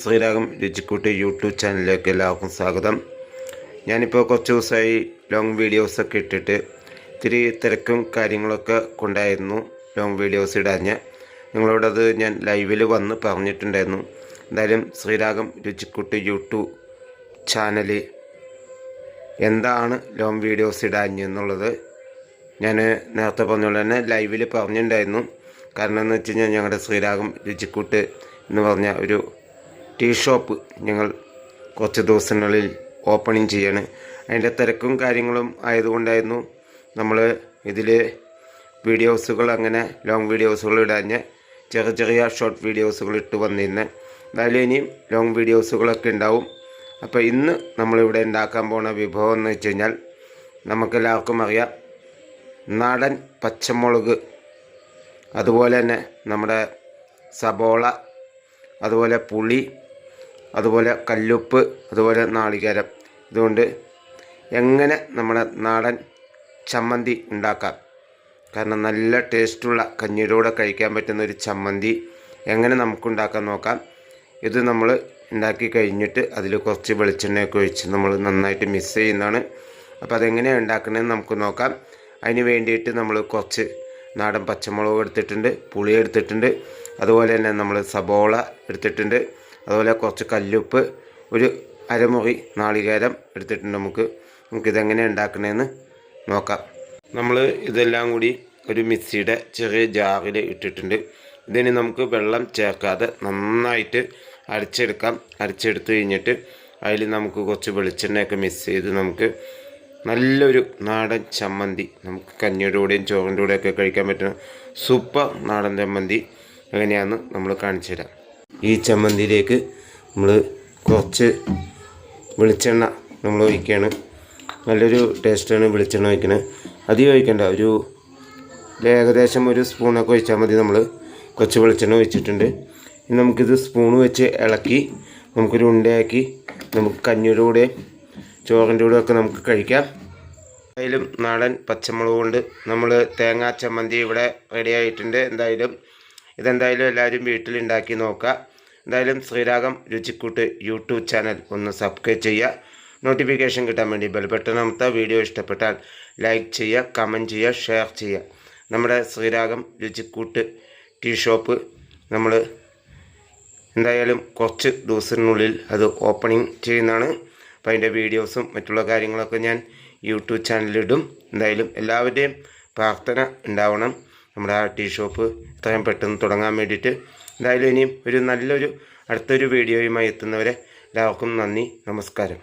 ശ്രീരാഗം രുചിക്കൂട്ടി യൂട്യൂബ് ചാനലിലേക്ക് എല്ലാവർക്കും സ്വാഗതം. ഞാനിപ്പോൾ കുറച്ച് ദിവസമായി ലോങ് വീഡിയോസൊക്കെ ഇട്ടിട്ട് ഇത്തിരി തിരക്കും കാര്യങ്ങളൊക്കെ കൊണ്ടായിരുന്നു ലോങ് വീഡിയോസ് ഇടാഞ്ഞ്. നിങ്ങളോടത് ഞാൻ ലൈവിൽ വന്ന് പറഞ്ഞിട്ടുണ്ടായിരുന്നു. എന്തായാലും ശ്രീരാഗം രുചിക്കൂട്ടി യൂട്യൂബ് ചാനൽ എന്താണ് ലോങ് വീഡിയോസ് ഇടാഞ്ഞെന്നുള്ളത് ഞാൻ നേരത്തെ പറഞ്ഞ പോലെ തന്നെ ലൈവിൽ പറഞ്ഞിട്ടുണ്ടായിരുന്നു. കാരണം എന്ന് വെച്ച് കഴിഞ്ഞാൽ ഞങ്ങളുടെ ശ്രീരാഗം രുചിക്കൂട്ട് എന്ന് പറഞ്ഞ ഒരു ടീ ഷോപ്പ് ഞങ്ങൾ കുറച്ച് ദിവസങ്ങളിൽ ഓപ്പണിങ് ചെയ്യാണ്. അതിന്റെ തിരക്കും കാര്യങ്ങളും ആയതുകൊണ്ടായിരുന്നു നമ്മൾ ഇതിൽ വീഡിയോസുകൾ അങ്ങനെ ലോങ് വീഡിയോസുകൾ ഇടാഞ്ഞ് ചെറിയ ചെറിയ ഷോർട്ട് വീഡിയോസുകൾ ഇട്ട് വന്നിരുന്നത് എന്നാലും ഇനിയും ലോങ് വീഡിയോസുകളൊക്കെ ഉണ്ടാവും. അപ്പോൾ ഇന്ന് നമ്മളിവിടെ ഉണ്ടാക്കാൻ പോണ വിഭവം എന്ന് വെച്ച് കഴിഞ്ഞാൽ നമുക്കെല്ലാവർക്കും അറിയാം നാടൻ പച്ചമുളക് അതുപോലെ തന്നെ നമ്മുടെ സബോള അതുപോലെ പുളി അതുപോലെ കല്ലുപ്പ് അതുപോലെ നാളികേരം. ഇതുകൊണ്ട് എങ്ങനെ നമ്മുടെ നാടൻ ചമ്മന്തി ഉണ്ടാക്കാം? കാരണം നല്ല ടേസ്റ്റുള്ള കഞ്ഞിയുടെ കൂടെ കഴിക്കാൻ പറ്റുന്ന ഒരു ചമ്മന്തി എങ്ങനെ നമുക്കുണ്ടാക്കാൻ നോക്കാം? ഇത് നമ്മൾ ഉണ്ടാക്കി കഴിഞ്ഞിട്ട് അതിൽ കുറച്ച് വെളിച്ചെണ്ണയൊക്കെ ഒഴിച്ച് നമ്മൾ നന്നായിട്ട് മിക്സ് ചെയ്യുന്നതാണ്. അപ്പോൾ അതെങ്ങനെയാണ് ഉണ്ടാക്കണമെന്ന് നമുക്ക് നോക്കാം. അതിന് വേണ്ടിയിട്ട് നമ്മൾ കുറച്ച് നാടൻ പച്ചമുളക് എടുത്തിട്ടുണ്ട് പുളി എടുത്തിട്ടുണ്ട്. അതുപോലെ തന്നെ നമ്മൾ സബോള എടുത്തിട്ടുണ്ട്. അതുപോലെ കുറച്ച് കല്ലുപ്പ് ഒരു അരമുറി നാളികേരം എടുത്തിട്ടുണ്ട് നമുക്ക്. നമുക്കിതെങ്ങനെ ഉണ്ടാക്കണമെന്ന് നോക്കാം. നമ്മൾ ഇതെല്ലാം കൂടി ഒരു മിക്സിയുടെ ചെറിയ ജാറിൽ ഇട്ടിട്ടുണ്ട്. ഇതിന് നമുക്ക് വെള്ളം ചേർക്കാതെ നന്നായിട്ട് അരച്ചെടുക്കാം. അരച്ചെടുത്ത് കഴിഞ്ഞിട്ട് അതിൽ നമുക്ക് കുറച്ച് വെളിച്ചെണ്ണയൊക്കെ മിക്സ് ചെയ്ത് നമുക്ക് നല്ലൊരു നാടൻ ചമ്മന്തി നമുക്ക് കഞ്ഞിയുടെ കൂടെയും ചോറിന്റെ കൂടെയൊക്കെ കഴിക്കാൻ പറ്റുന്ന സൂപ്പർ നാടൻ ചമ്മന്തി എങ്ങനെയാണെന്ന് നമ്മൾ കാണിച്ചു തരാം ഈ ചമ്മന്തിയിലേക്ക് നമ്മൾ കുറച്ച് വെളിച്ചെണ്ണ നമ്മൾ ഒഴിക്കുകയാണ് നല്ലൊരു ടേസ്റ്റാണ് വെളിച്ചെണ്ണ ഒഴിക്കുന്നത് അധികം ഒഴിക്കേണ്ട ഒരു ഏകദേശം ഒരു സ്പൂണൊക്കെ ഒഴിച്ചാൽ മതി നമ്മൾ കുറച്ച് വെളിച്ചെണ്ണ ഒഴിച്ചിട്ടുണ്ട്. ഇനി നമുക്കിത് സ്പൂൺ വെച്ച് ഇളക്കി നമുക്കൊരു ഉണ്ടയാക്കി നമുക്ക് കഞ്ഞിയുടെ കൂടെ ചോറിന്റെ കൂടെ ഒക്കെ നമുക്ക് കഴിക്കാം. എന്തായാലും നാടൻ പച്ചമുളക് കൊണ്ട് നമ്മൾ തേങ്ങാ ചമ്മന്തി ഇവിടെ റെഡി ആയിട്ടുണ്ട്. എന്തായാലും ഇതെന്തായാലും എല്ലാവരും വീട്ടിലുണ്ടാക്കി നോക്കുക. എന്തായാലും ശ്രീരാഗം രുചിക്കൂട്ട് യൂട്യൂബ് ചാനൽ ഒന്ന് സബ്സ്ക്രൈബ് ചെയ്യുക. നോട്ടിഫിക്കേഷൻ കിട്ടാൻ വേണ്ടി ബെൽ ബട്ടൺ വീഡിയോ ഇഷ്ടപ്പെട്ടാൽ ലൈക്ക് ചെയ്യുക കമന്റ് ചെയ്യുക ഷെയർ ചെയ്യുക. നമ്മുടെ ശ്രീരാഗം രുചിക്കൂട്ട് ടീ ഷോപ്പ് നമ്മൾ എന്തായാലും കുറച്ച് ദിവസത്തിനുള്ളിൽ അത് ഓപ്പണിങ് ചെയ്യുന്നതാണ്. അപ്പോൾ അതിന്റെ വീഡിയോസും മറ്റുള്ള കാര്യങ്ങളൊക്കെ ഞാൻ യൂട്യൂബ് ചാനലിലിടും എന്തായാലും എല്ലാവരുടെയും പ്രാർത്ഥന ഉണ്ടാവണം. നമ്മുടെ ആ ടീ ഷോപ്പ് എത്രയും പെട്ടെന്ന് തുടങ്ങാൻ വേണ്ടിയിട്ട് എന്തായാലും ഇനിയും ഒരു നല്ലൊരു അടുത്തൊരു വീഡിയോയുമായി എത്തുന്നവരെ എല്ലാവർക്കും നന്ദി നമസ്കാരം.